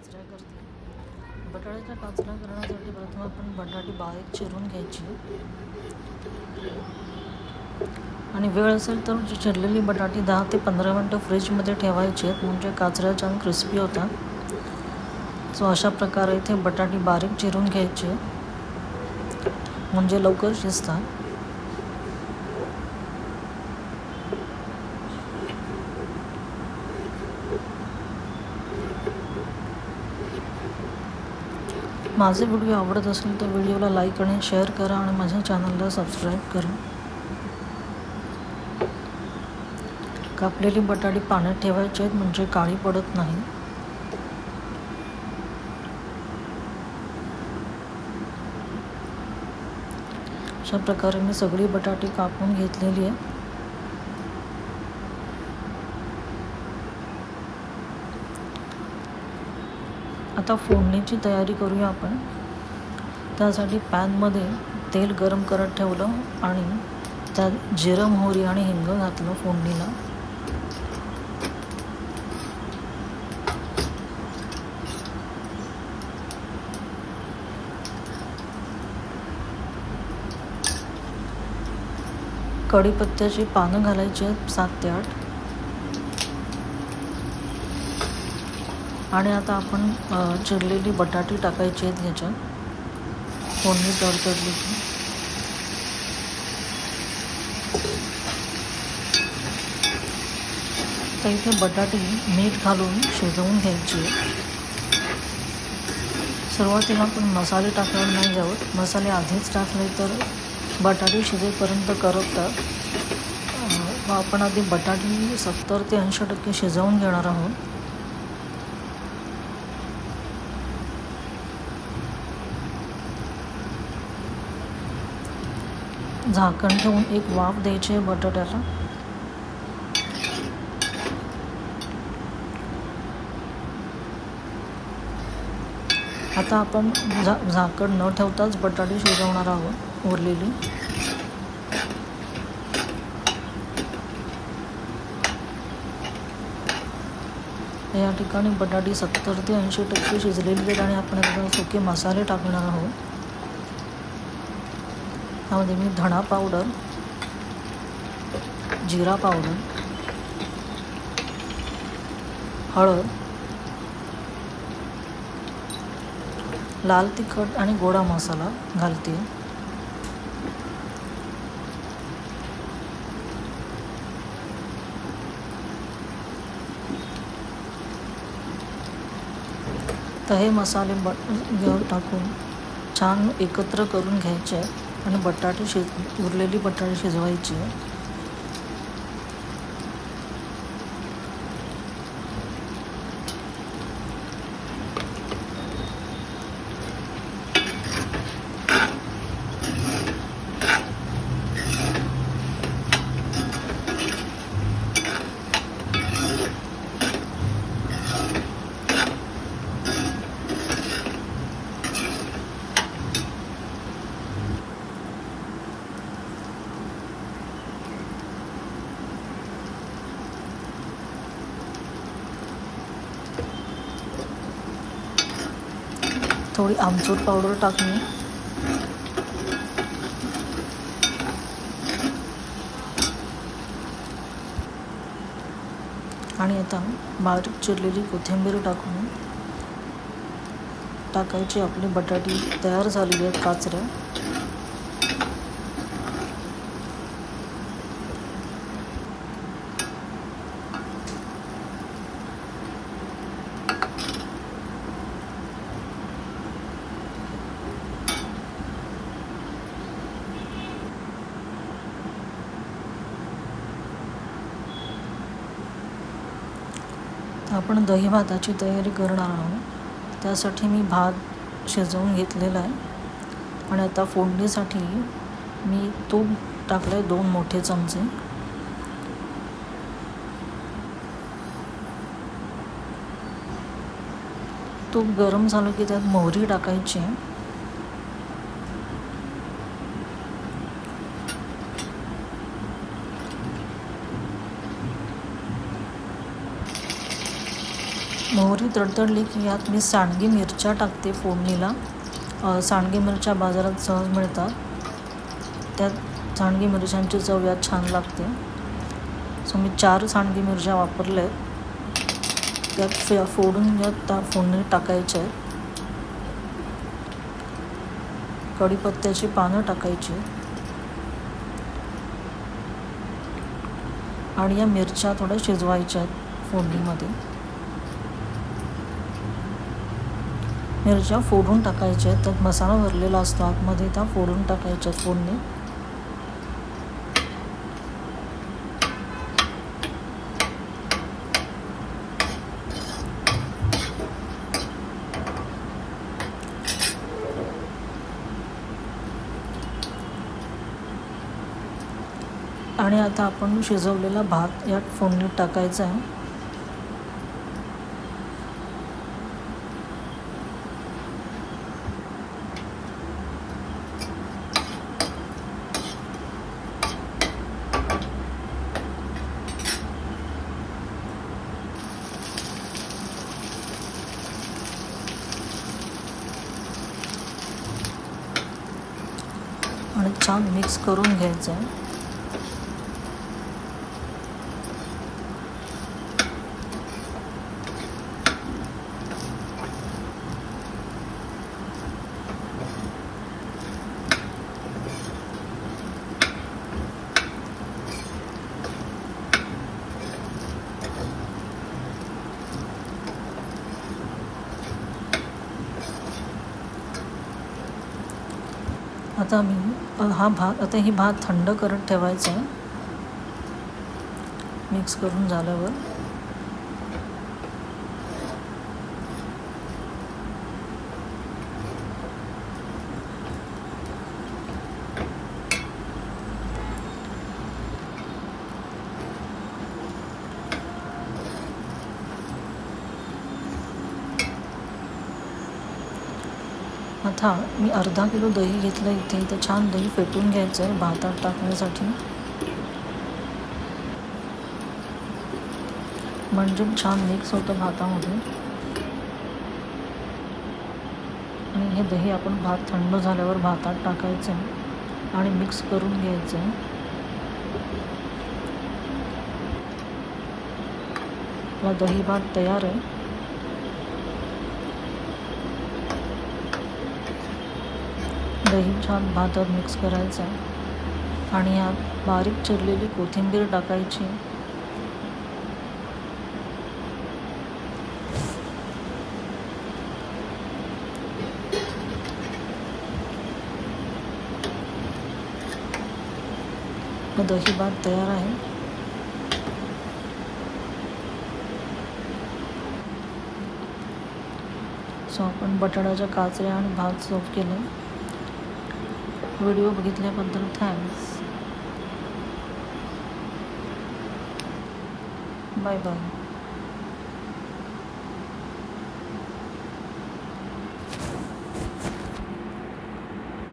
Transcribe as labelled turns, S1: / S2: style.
S1: काचऱ्या करते. बटाट्याच्या काचऱ्या करण्यासाठी प्रथम आपण बटाटे बारीक चिरून घ्यायची. आणि वेळ असेल तर चिरलेली बटाटे दहा ते पंधरा मिनटं फ्रीजमध्ये ठेवायची. आहेत म्हणजे काचऱ्या छान क्रिस्पी होतात सो अशा प्रकारे इथे बटाटे बारीक चिरून घ्यायचे. म्हणजे लवकर शिजतात. माझे व्हिडिओ आवडत असेल तर व्हिडिओला लाईक आणि शेअर करा आणि माझ्या चॅनलला सबस्क्राईब करा. कापलेली बटाटे पाण्यात ठेवायचे आहेत म्हणजे काळी पडत नाही. अशा प्रकारे मी सगळी बटाटे कापून घेतलेली आहे. आता फोडणीची तयारी करूया आपण. त्यासाठी पॅनमध्ये तेल गरम करत ठेवलं आणि त्यात जिरं मोहरी आणि हिंग घातलं फोडणीला. कढीपत्त्याची पानं घालायची आहेत सात ते आठ. आणि आता आपण चिरलेली बटाटी टाकायची आहेत ह्याच्यात. फोडणी तडतडली की तर इथे बटाटी मीठ घालून शिजवून घ्यायची सुरुवातीला आपण मसाले टाकायला नाही घ्यावं मसाले आधीच टाकले तर बटाटी शिजेपर्यंत करपतात. मग आपण आधी बटाटी सत्तर ते ऐंशी टक्के शिजवून घेणार आहोत. झाकण ठेवून एक वाफ द्यायची आहे बटाट्याला. आता आपण झा झाकण न ठेवताच बटाटे शिजवणार आहोत उरलेली. या ठिकाणी बटाटी सत्तर ते ऐंशी टक्के शिजलेली आहेत आणि आपण सुके मसाले टाकणार आहोत. त्यामध्ये मी धणा पावडर जिरा पावडर हळद लाल तिखट आणि गोडा मसाला घालते. तर हे मसाले बट घेऊन टाकून छान एकत्र करून घ्यायचे. आहे आणि बटाटे शिज उरलेली बटाटे शिजवायची. थोडी आमचूर पावडर टाकणे आणि आता बारीक चिरलेली कोथिंबीर टाकून टाकायची. आपली बटाटी तयार झालेली आहेत काचऱ्या आपण दही भाताची तयारी करणार आहोत. त्यासाठी मी भात शिजवून घेतलेला आहे. आणि आता फोडणीसाठी मी तूप टाकलं आहे दोन मोठे चमचे. तूप गरम झालं की त्यात मोहरी टाकायची मोहरी तडतडली की यात मी सांडगी मिरच्या टाकते फोडणीला. सांडगी मिरच्या बाजारात सहज मिळतात. त्यात सांडगी मिरच्यांची चव यात छान लागते. सो मी चार सांडगी मिरच्या वापरल्या आहेत. त्यात फे फोडून यात त्या फोडणी टाकायच्या आहेत. कढीपत्त्याची पानं टाकायची आणि या मिरच्या थोड्या शिजवायच्या आहेत फोडणीमध्ये. मिरच्या फोडून टाकायच्या आहेत. त्यात मसाला भरलेला असतो आतमध्ये. त्या फोडून टाकायच्या आहेत फोडणी. आणि आता आपण शिजवलेला भात यात फोडणीत टाकायचा आहे आणि छान मिक्स करून घ्यायचं आहे आता मी हा भात आता ही भात थंड करत ठेवायचा आहे. मिक्स करून झाल्यावर. आता मी अर्धा किलो दही घेतलं इथे तर छान दही फेटून घ्यायचं आहे भातात टाकण्यासाठी. म्हणजे छान मिक्स होतं भातामध्ये. आणि हे दही आपण भात थंड झाल्यावर भातात टाकायचं आहे आणि मिक्स करून घ्यायचं आहे. दही भात तयार आहे. दही छान भातात मिक्स करायचं. आहे आणि यात बारीक चिरलेली कोथिंबीर टाकायची. दही भात तयार आहे. सो आपण बटाट्याच्या काचऱ्या आणि भात सोप केलं. व्हिडिओ बघितल्याबद्दल थँक्स बाय बाय